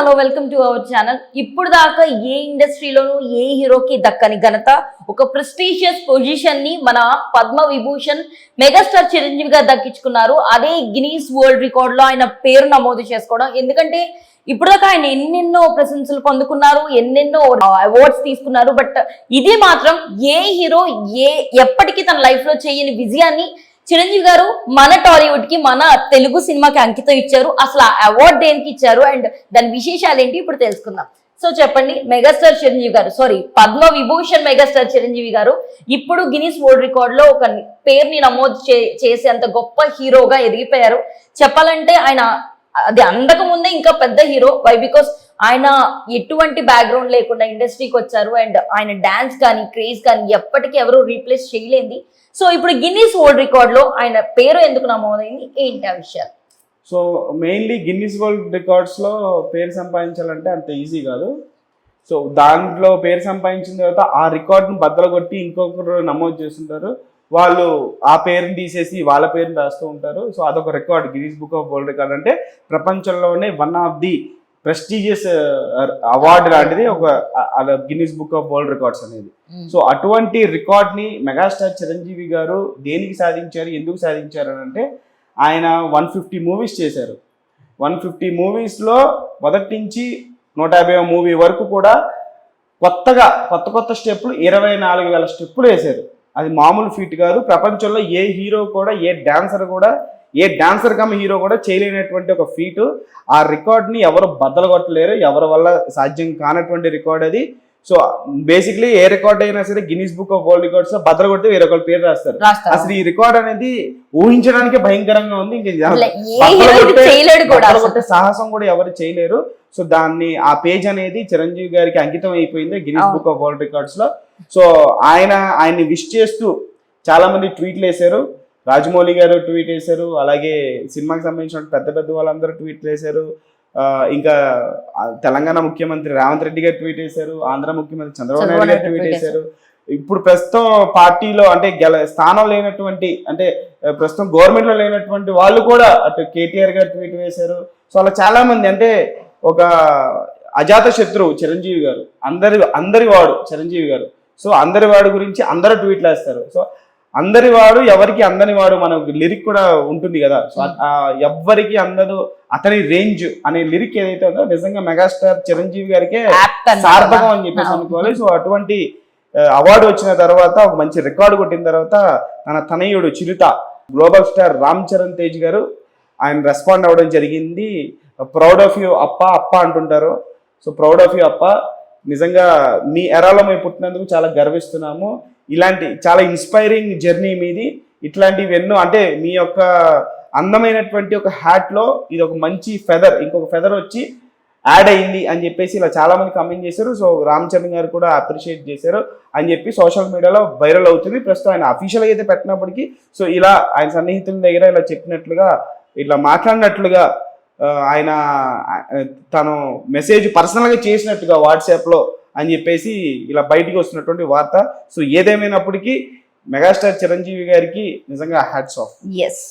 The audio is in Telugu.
Hello welcome to our channel. ఇప్పుడు దాకా ఏ ఇండస్ట్రీలోనూ ఏ హీరోకి దక్కని ఘనత ఒక ప్రెస్టీషియస్ పొజిషన్ని మన పద్మ విభూషణ్ మెగాస్టార్ చిరంజీవి గారు దక్కించుకున్నారు. అదే గినీస్ వరల్డ్ రికార్డ్లో ఆయన పేరు నమోదు చేసుకోవడం. ఎందుకంటే ఇప్పుడు దాకా ఆయన ఎన్నెన్నో ప్రశంసలు పొందుకున్నారు ఎన్నెన్నో అవార్డ్స్ తీసుకున్నారు. బట్ ఇది మాత్రం ఏ హీరో ఏ ఎప్పటికీ తన లైఫ్లో చేయని విజయాన్ని చిరంజీవి గారు మన టాలీవుడ్కి మన తెలుగు సినిమాకి అంకితం ఇచ్చారు. అసలు ఆ అవార్డ్ దేనికి ఇచ్చారు? అండ్ దాని విశేషాలు ఏంటి ఇప్పుడు తెలుసుకుందాం. సో చెప్పండి megastar Chiranjeevi garu sorry Padma Vibhushan megastar Chiranjeevi garu ఇప్పుడు గినీస్ వరల్డ్ రికార్డ్లో ఒక పేరుని నమోదు చే- చేసేంత గొప్ప హీరోగా ఎదిగిపోయారు. చెప్పాలంటే ఆయన అది అందక ముందే ఇంకా పెద్ద హీరో. వై బికాస్ ఆయన ఎటువంటి బ్యాక్గ్రౌండ్ లేకుండా ఇండస్ట్రీకి వచ్చారు అండ్ ఆయన డాన్స్ కానీ క్రేజ్ కానీ ఎప్పటికీ ఎవరు రీప్లేస్ చేయలేంది. సో ఇప్పుడు గిన్నీస్ వరల్డ్ రికార్డ్లో ఆయన పేరు ఎందుకు నమోదైంది? ఏంటి ఆ విషయాలు? సో మెయిన్లీ గిన్నీస్ వరల్డ్ రికార్డ్స్లో పేరు సంపాదించాలంటే అంత ఈజీ కాదు. సో దాంట్లో పేరు సంపాదించిన తర్వాత ఆ రికార్డును బద్దలు కొట్టి ఇంకొకరు నమోదు చేస్తుంటారు. వాళ్ళు ఆ పేరుని తీసేసి వాళ్ళ పేరుని రాస్తూ ఉంటారు. సో అదొక record Guinness book of world record అంటే ప్రపంచంలోనే one of the prestigious award లాంటిది ఒక Guinness book of world records అనేది. సో అటువంటి రికార్డ్ని మెగాస్టార్ చిరంజీవి గారు దేనికి సాధించారు ఎందుకు సాధించారు అని అంటే ఆయన వన్ ఫిఫ్టీ మూవీస్ చేశారు. వన్ ఫిఫ్టీ మూవీస్లో మొదటి నుంచి నూట యాభై మూవీ వరకు కూడా కొత్తగా కొత్త కొత్త స్టెప్పులు ఇరవై నాలుగు వేల స్టెప్పులు వేశారు. అది మామూలు ఫీట్ కాదు. ప్రపంచంలో ఏ హీరో కూడా ఏ డాన్సర్ కూడా ఏ డాన్సర్ కమ్ హీరో కూడా చేయలేనటువంటి ఒక ఫీటు ఆ రికార్డ్ని ఎవరు బద్దలు కొట్టలేరు ఎవరి వల్ల సాధ్యం కానటువంటి రికార్డ్ అది. సో బేసిక్లీ ఏ రికార్డ్ అయినా సరే గిన్నీస్ బుక్ ఆఫ్ వరల్డ్ రికార్డ్స్లో బద్దలు కొడితే వేరే ఒకరి పేరు రాస్తారు. అసలు ఈ రికార్డ్ అనేది ఊహించడానికి భయంకరంగా ఉంది కొట్టే- సాహసం కూడా ఎవరు చేయలేరు. సో దాన్ని ఆ పేజ్ అనేది చిరంజీవి గారికి అంకితం అయిపోయింది గిన్నీస్. బుక్ ఆఫ్ వరల్డ్ రికార్డ్స్లో. సో ఆయన ఆయన్ని విష్ చేస్తూ చాలా మంది ట్వీట్లు వేశారు. రాజమౌళి గారు ట్వీట్ వేశారు. అలాగే సినిమాకి సంబంధించిన పెద్ద పెద్ద వాళ్ళందరూ ట్వీట్లు వేశారు. ఇంకా తెలంగాణ ముఖ్యమంత్రి రేవంత్ రెడ్డి గారు ట్వీట్ వేశారు ఆంధ్ర ముఖ్యమంత్రి చంద్రబాబు నాయుడు గారు ట్వీట్ వేశారు ఇప్పుడు ప్రస్తుతం పార్టీలో అంటే గెల స్థానం లేనటువంటి అంటే ప్రస్తుతం గవర్నమెంట్లో లేనటువంటి వాళ్ళు కూడా అటు కేటీఆర్ గారు ట్వీట్ వేశారు. సో అలా చాలా మంది అంటే ఒక అజాత శత్రువు చిరంజీవి గారు అందరి అందరి వాడు చిరంజీవి గారు. సో అందరి వాడు గురించి అందరూ ట్వీట్లు వేస్తారు. సో అందరి వాడు ఎవరికి అందని వాడు మన లిరిక్ కూడా ఉంటుంది కదా. ఆ ఎవ్వరికి అందదు అతని రేంజ్ అనే లిరిక్ ఏదైతే ఉందో నిజంగా మెగాస్టార్ చిరంజీవి గారికే. సార్థకం అని చెప్పేసి. అనుకోవాలి. సో అటువంటి అవార్డు వచ్చిన తర్వాత ఒక మంచి రికార్డు కొట్టిన తర్వాత తన తనయుడు చిరుత గ్లోబల్ స్టార్ రామ్ చరణ్ తేజ్ గారు ఆయన రెస్పాండ్ అవ్వడం జరిగింది. ప్రౌడ్ ఆఫ్ యూ అప్ప అప్ప అంటుంటారు. సో ప్రౌడ్ ఆఫ్ యూ అప్ప. నిజంగా మీ ఎరాలో మేము పుట్టినందుకు చాలా గర్విస్తున్నాము. ఇలాంటి చాలా ఇన్స్పైరింగ్ జర్నీ మీది. ఇట్లాంటివి ఎన్నో అంటే మీ యొక్క అందమైనటువంటి ఒక హ్యాట్లో ఇది ఒక మంచి ఫెదర్ ఇంకొక ఫెదర్ వచ్చి యాడ్ అయింది అని చెప్పేసి ఇలా చాలామంది కమెంట్ చేశారు. సో రామ్ చరణ్ గారు కూడా అప్రిషియేట్ చేశారు అని చెప్పి సోషల్ మీడియాలో వైరల్ అవుతుంది. ప్రస్తుతం ఆయన అఫీషియల్గా అయితే పెట్టినప్పటికీ సో ఇలా ఆయన సన్నిహితుల దగ్గర ఇలా చెప్పినట్లుగా ఇట్లా మాట్లాడినట్లుగా ఆయన తను మెసేజ్ పర్సనల్గా చేసినట్టుగా వాట్సాప్లో అని చెప్పేసి ఇలా బయటికి వస్తున్నటువంటి వార్త. సో ఏదేమైనప్పటికీ మెగాస్టార్ చిరంజీవి గారికి నిజంగా హ్యాట్స్ ఆఫ్. ఎస్